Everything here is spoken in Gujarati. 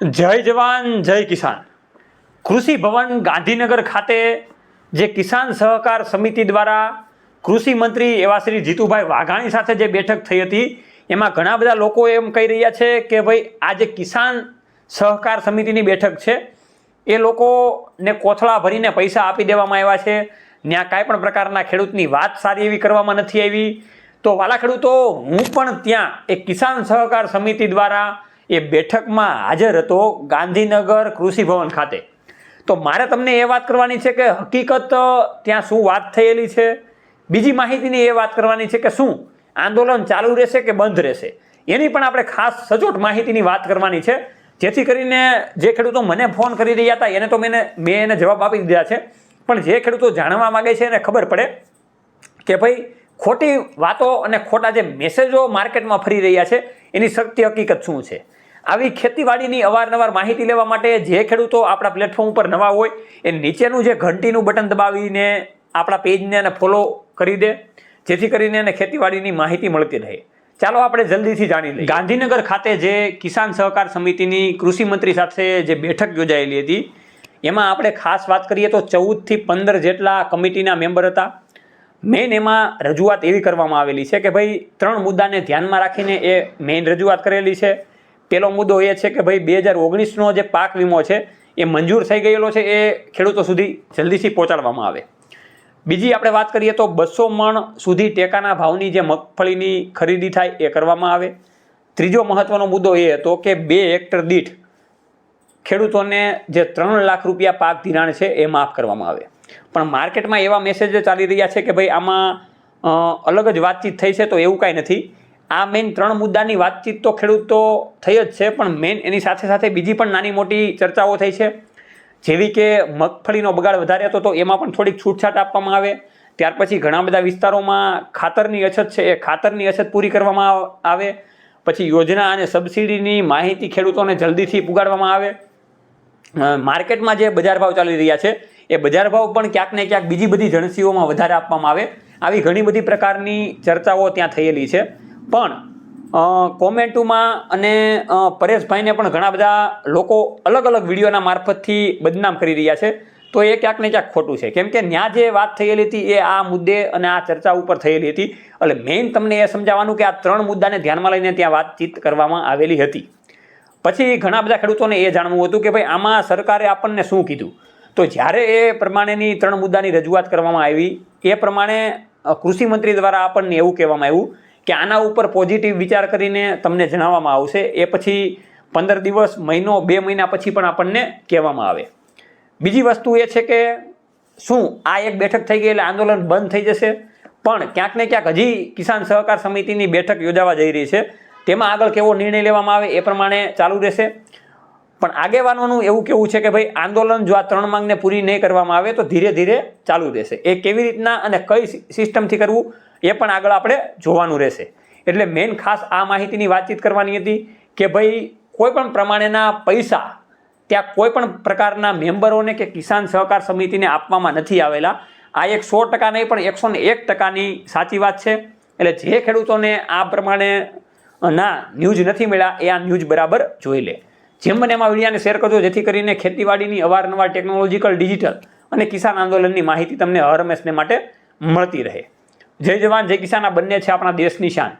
જય જવાન, જય કિસાન. કૃષિ ભવન ગાંધીનગર ખાતે જે કિસાન સહકાર સમિતિ દ્વારા કૃષિ મંત્રી એવા શ્રી જીતુભાઈ વાઘાણી સાથે જે બેઠક થઈ હતી, એમાં ઘણા બધા લોકો એમ કહી રહ્યા છે કે ભાઈ આ જે કિસાન સહકાર સમિતિની બેઠક છે, એ લોકોને કોથળા ભરીને પૈસા આપી દેવામાં આવ્યા છે. ત્યાં કાંઈ પણ પ્રકારના ખેડૂતની વાત સારી એવી કરવામાં નથી આવી. તો વાલા ખેડૂતો, હું પણ ત્યાં એક કિસાન સહકાર સમિતિ દ્વારા એ બેઠકમાં હાજર હતો ગાંધીનગર કૃષિ ભવન ખાતે. તો મારે તમને એ વાત કરવાની છે કે હકીકત ત્યાં શું વાત થયેલી છે? બીજી માહિતીની એ વાત કરવાની છે કે શું આંદોલન ચાલુ રહેશે કે બંધ રહેશે? એની પણ આપણે ખાસ સચોટ માહિતીની વાત કરવાની છે. જેથી કરીને જે ખેડૂતો મને ફોન કરી રહ્યા હતા, એને તો મેં મેં એને જવાબ આપી દીધા છે. પણ જે ખેડૂતો જાણવા માગે છે એને ખબર પડે કે ભાઈ, ખોટી વાતો અને ખોટા જે મેસેજો માર્કેટમાં ફરી રહ્યા છે, એની સત્ય હકીકત શું છે? આવી ખેતીવાડીની અવારનવાર માહિતી લેવા માટે જે ખેડૂતો આપણા પ્લેટફોર્મ ઉપર નવા હોય, એ નીચેનું જે ઘંટીનું બટન દબાવીને આપણા પેજને એને ફોલો કરી દે, જેથી કરીને એને ખેતીવાડીની માહિતી મળતી રહે. ચાલો આપણે જલ્દીથી જાણી લઈએ. ગાંધીનગર ખાતે જે કિસાન સહકાર સમિતિની કૃષિ મંત્રી સાથે જે બેઠક યોજાયેલી હતી, એમાં આપણે ખાસ વાત કરીએ તો ચૌદથી પંદર જેટલા કમિટીના મેમ્બર હતા. મેઇન એમાં રજૂઆત એવી કરવામાં આવેલી છે કે ભાઈ, ત્રણ મુદ્દાને ધ્યાનમાં રાખીને એ મેઇન રજૂઆત કરેલી છે. પહેલો મુદ્દો એ છે કે ભાઈ બે હજાર ઓગણીસનો જે પાક વીમો છે, એ મંજૂર થઈ ગયેલો છે, એ ખેડૂતો સુધી જલ્દીથી પહોંચાડવામાં આવે. બીજી આપણે વાત કરીએ તો બસો મણ સુધી ટેકાના ભાવની જે મગફળીની ખરીદી થાય, એ કરવામાં આવે. ત્રીજો મહત્વનો મુદ્દો એ હતો કે બે હેક્ટર દીઠ ખેડૂતોને જે ત્રણ લાખ રૂપિયા પાક ધિરાણ છે, એ માફ કરવામાં આવે. પણ માર્કેટમાં એવા મેસેજ ચાલી રહ્યા છે કે ભાઈ આમાં અલગ જ વાતચીત થઈ છે, તો એવું કાંઈ નથી. આ મેઇન ત્રણ મુદ્દાની વાતચીત તો ખેડૂતો થઈ જ છે, પણ મેઇન એની સાથે સાથે બીજી પણ નાની મોટી ચર્ચાઓ થઈ છે. જેવી કે મગફળીનો બગાડ વધારે હતો તો એમાં પણ થોડીક છૂટછાટ આપવામાં આવે. ત્યાર પછી ઘણા બધા વિસ્તારોમાં ખાતરની અછત છે, એ ખાતરની અછત પૂરી કરવામાં આવે. પછી યોજના અને સબસિડીની માહિતી ખેડૂતોને જલ્દીથી પુગાડવામાં આવે. માર્કેટમાં જે બજાર ભાવ ચાલી રહ્યા છે, એ બજાર ભાવ પણ ક્યાંક ને ક્યાંક બીજી બધી જણસીઓમાં વધારે આપવામાં આવે. આવી ઘણી બધી પ્રકારની ચર્ચાઓ ત્યાં થયેલી છે. પણ કોમેન્ટોમાં અને પરેશભાઈને પણ ઘણા બધા લોકો અલગ અલગ વિડીયોના મારફતથી બદનામ કરી રહ્યા છે. તો એ ક્યાંક ને ક્યાંક ખોટું છે. કેમ કે ત્યાં જે વાત થયેલી હતી એ આ મુદ્દે અને આ ચર્ચા ઉપર થયેલી હતી. એટલે મેઇન તમને એ સમજાવવાનું કે આ ત્રણ મુદ્દાને ધ્યાનમાં લઈને ત્યાં વાતચીત કરવામાં આવેલી હતી. પછી ઘણા બધા ખેડૂતોને એ જાણવું હતું કે ભાઈ આમાં સરકારે આપણને શું કીધું? તો જ્યારે એ પ્રમાણેની ત્રણ મુદ્દાની રજૂઆત કરવામાં આવી, એ પ્રમાણે કૃષિમંત્રી કૃષિ મંત્રી દ્વારા આપણને એવું કહેવામાં આવ્યું કે આના ઉપર પોઝિટિવ વિચાર કરીને તમને જણાવવામાં આવશે. એ પછી પંદર દિવસ, મહિનો, બે મહિના પછી પણ આપણને કહેવામાં આવે. બીજી વસ્તુ એ છે કે શું આ એક બેઠક થઈ ગઈ એટલે આંદોલન બંધ થઈ જશે? પણ ક્યાંક ને ક્યાંક હજી કિસાન સહકાર સમિતિની બેઠક યોજાવા જઈ રહી છે. તેમાં આગળ કેવો નિર્ણય લેવામાં આવે એ પ્રમાણે ચાલુ રહેશે. પણ આગેવાનોનું એવું કેવું છે કે ભાઈ, આંદોલન જો આ ત્રણ માંગને પૂરી નહીં કરવામાં આવે, તો ધીરે ધીરે ચાલુ રહેશે. એ કેવી રીતના અને કઈ સિસ્ટમથી કરવું, એ પણ આગળ આપણે જોવાનું રહેશે. એટલે મેઇન ખાસ આ માહિતીની વાતચીત કરવાની હતી કે ભાઈ, કોઈ પણ પ્રમાણેના પૈસા ત્યાં કોઈ પણ પ્રકારના મેમ્બરોને કે કિસાન સહકાર સમિતિને આપવામાં નથી આવેલા. આ એક સો ટકા નહીં, પણ એકસો ને એક ટકાની સાચી વાત છે. એટલે જે ખેડૂતોને આ પ્રમાણે ના ન્યૂઝ નથી મળ્યા, એ આ ન્યૂઝ બરાબર જોઈ લે. જેમ મને એમાં વિડીયાને શેર કરજો, જેથી કરીને ખેતીવાડીની અવારનવાર ટેકનોલોજીકલ ડિજિટલ અને કિસાન આંદોલનની માહિતી તમને હર હંમેશને માટે મળતી રહે. જય જવાન, જય કિસાન. આ બંને છે આપણા દેશની શાન.